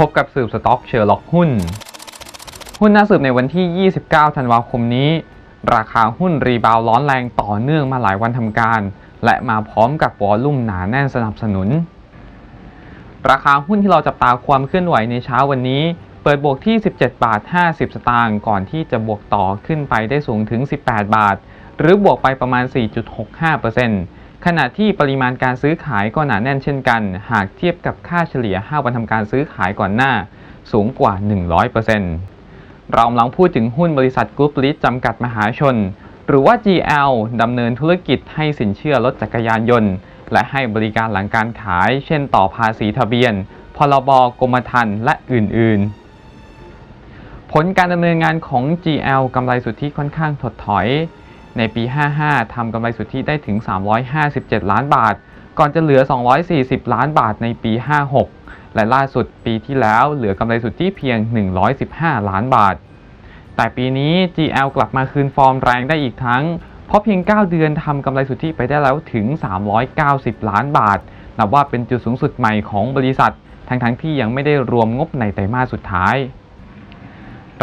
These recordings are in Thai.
พบกับสืบสต็อกเชอร์ล็อกหุ้น หุ้นน่าสืบในวันที่ 29 ธันวาคมนี้ ราคาหุ้นรีบาวด์ร้อนแรงต่อเนื่องมาหลายวันทำการ และมาพร้อมกับวอลลุ่มหนาแน่นสนับสนุน ราคาหุ้นที่เราจับตาความเคลื่อนไหวในเช้าวันนี้ เปิดบวกที่ 17 บาท 50 สตางค์ก่อนที่จะบวกต่อขึ้นไปได้สูงถึง 18 บาท หรือบวกไปประมาณ 4.65% ขณะที่ปริมาณการซื้อขายก็หนาแน่นเช่นกัน หากเทียบกับค่าเฉลี่ย 5 วันทำการซื้อขายก่อนหน้า สูงกว่า 100%เรากำลังพูดถึงหุ้นบริษัทกรุ๊ปลิสจำกัดมหาชน หรือว่า GL ดำเนินธุรกิจให้สินเชื่อรถจักรยานยนต์ และให้บริการหลังการขาย เช่นต่อภาษีทะเบียน พรบกรมธรรม์และอื่น ๆผลการดำเนินงานของ GL กำไรสุทธิค่อนข้างถดถอย ในปี 55 ทำกำไรสุทธิได้ถึง 357 ล้านบาท ก่อนจะเหลือ 240 ล้านบาทในปี 56 และล่าสุดปีที่แล้วเหลือกำไรสุทธิเพียง 115 ล้านบาท แต่ปีนี้ GL กลับมาคืนฟอร์มแรงได้อีกครั้ง เพราะเพียง 9 เดือนทำกำไรสุทธิไปได้แล้วถึง 390 ล้านบาท นับว่าเป็นจุดสูงสุดใหม่ของบริษัท ทั้งๆที่ยังไม่ได้รวมงบในไตรมาสสุดท้าย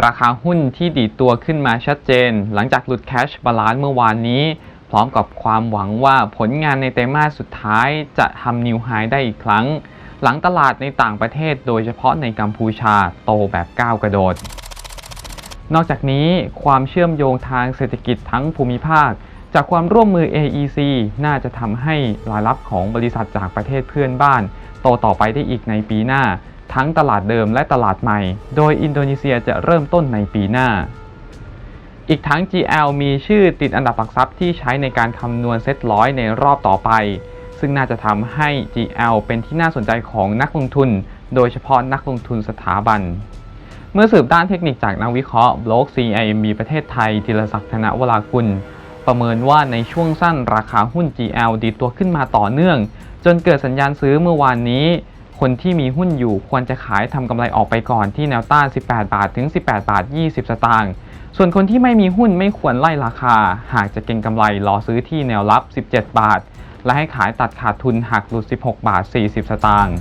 ราคาหุ้นที่ดีตัวขึ้นมาชัดเจน หลังจากหลุดแคชบาลานซ์เมื่อวานนี้ พร้อมกับความหวังว่าผลงานในไตรมาสสุดท้ายจะทำนิวไฮได้อีกครั้ง หลังตลาดในต่างประเทศโดยเฉพาะในกัมพูชาโตแบบก้าวกระโดด นอกจากนี้ความเชื่อมโยงทางเศรษฐกิจทั้งภูมิภาค จากความร่วมมือ AEC น่าจะทำให้รายรับของบริษัทจากประเทศเพื่อนบ้าน โตต่อไปได้อีกในปีหน้า ทั้งตลาดเดิมและตลาดใหม่ โดยอินโดนีเซียจะเริ่มต้นในปีหน้า อีกทั้ง GL มีชื่อติดอันดับหลักทรัพย์ที่ใช้ในการคำนวณเซ็ตร้อยในรอบต่อไป ซึ่งน่าจะทำให้ GL เป็นที่น่าสนใจของนักลงทุน โดยเฉพาะนักลงทุนสถาบัน เมื่อสืบด้านเทคนิคจากนักวิเคราะห์บล็อก CIMB ประเทศไทยธีรศักดิ์ธนวรากุลประเมินว่าในช่วงสั้นราคาหุ้น GL ดีดตัวขึ้นมาต่อเนื่อง จนเกิดสัญญาณซื้อเมื่อวานนี้ คนที่มีหุ้นอยู่ควรจะขายทำกำไรออกไปก่อนที่แนวต้าน 18 บาทถึง 18 บาท 20 สตางค์ ส่วนคนที่ไม่มีหุ้นไม่ควรไล่ราคา หากจะเก็งกำไรรอซื้อที่แนวรับ 17 บาท และให้ขายตัดขาดทุนหากหลุด 16 บาท 40 สตางค์